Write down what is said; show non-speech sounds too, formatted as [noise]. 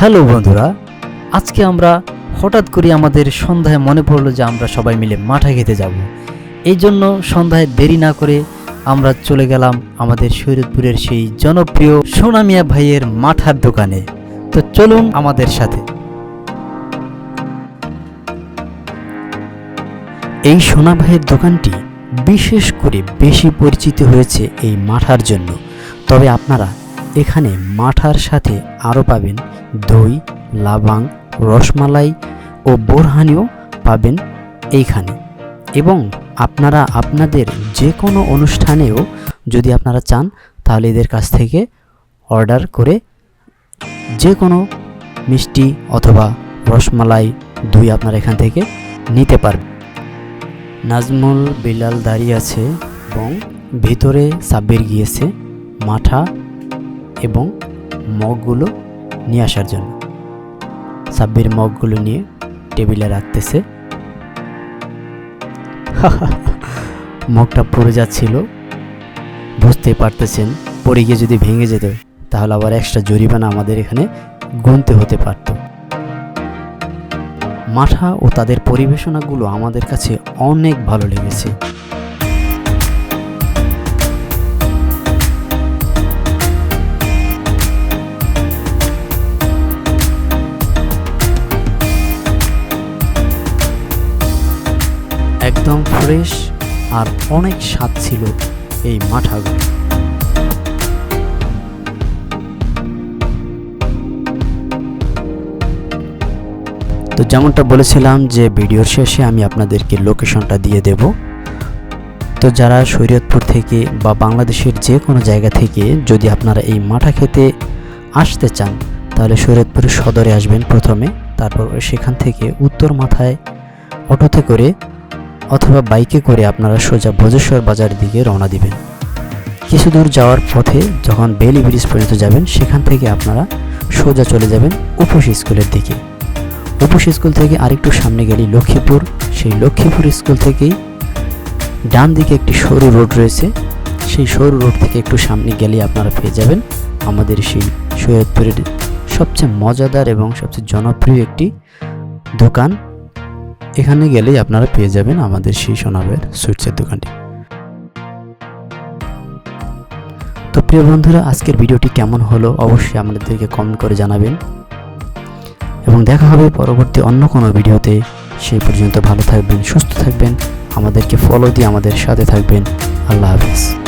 Hello বন্ধুরা, আজকে আমরা হঠাৎ করে আমাদের সন্ধ্যায় মনে পড়ল যে আমরা সবাই মিলে মাঠা খেতে যাব। এই জন্য সন্ধ্যায় দেরি না করে আমরা চলে গেলাম আমাদের শরীয়তপুরের সেই জনপ্রিয় সোনামিয়া ভাইয়ের মাঠার দোকানে। তো চলুন আমাদের সাথে। এই সোনা ভাইয়ের দোকানটি বিশেষ করে বেশি পরিচিত হয়েছে এই মাঠার জন্য। তবে আপনারা এখানে মাঠার সাথে আরও পাবেন দই, লাবাং, রসমালাই ও বোরহানিও পাবেন এইখানে। এবং আপনারা আপনাদের যে কোনো অনুষ্ঠানেও যদি আপনারা চান, তাহলে এদের কাছ থেকে অর্ডার করে যে কোনো মিষ্টি অথবা রসমালাই, দই আপনারা এখান থেকে নিতে পারবেন। নাজমুল বিলাল দাঁড়িয়ে আছে এবং ভিতরে সাব্বির গিয়েছে মাঠা এবং মগগুলো নিয়ে আসার জন্য। সাব্বির মগগুলো নিয়ে টেবিলে রাখতেছে। [laughs] মগটা পড়ে যাচ্ছিল। বুঝতেই পারতেছেন, পড়ে গিয়ে যদি ভেঙে যেত, তাহলে আবার এক্সট্রা জরিমানা আমাদের এখানে গুনতে হতে পারত। মাঠা ও তাদের পরিবেশনাগুলো আমাদের কাছে অনেক ভালো লেগেছে। একদম ফ্রেশ আর অনেক স্বাদ ছিল এই মাঠাগুলো তো যেমনটা বলেছিলাম যে ভিডিওর শেষে আমি আপনাদেরকে লোকেশনটা দিয়ে দেব। তো যারা শরীয়তপুর থেকে বা বাংলাদেশের যে কোনো জায়গা থেকে যদি আপনারা এই মাঠা খেতে আসতে চান, তাহলে শরীয়তপুর সদরে আসবেন প্রথমে, তারপর সেখান থেকে উত্তর মাথায় অটোতে করে অথবা বাইকে করে আপনারা সোজা ভোজেশ্বর বাজারের দিকে রওনা দিবেন। কিছু দূর যাওয়ার পথে যখন বেলি ব্রিজ পর্যন্ত যাবেন, সেখান থেকে আপনারা সোজা চলে যাবেন উপস স্কুলের দিকে। উপস স্কুল থেকে আরেকটু সামনে গেলে লক্ষ্মীপুর। সেই লক্ষ্মীপুর স্কুল থেকেই ডান দিকে একটি সরু রোড রয়েছে। সেই সরু রোড থেকে একটু সামনে গেলে আপনারা পেয়ে যাবেন আমাদের সেই সৈয়দপুরের সবচেয়ে মজাদার এবং সবচেয়ে জনপ্রিয় একটি দোকান। এখানে গেলেই আপনারা পেয়ে যাবেন আমাদের সেই সোনাবের সুইটসের দোকানটি। তো প্রিয় বন্ধুরা, আজকের ভিডিওটি কেমন হলো অবশ্যই আমাদেরকে কমেন্ট করে জানাবেন। এবং দেখা হবে পরবর্তী অন্য কোনো ভিডিওতে। সেই পর্যন্ত ভালো থাকবেন, সুস্থ থাকবেন, আমাদেরকে ফলো দিয়ে আমাদের সাথে থাকবেন। আল্লাহ হাফিজ।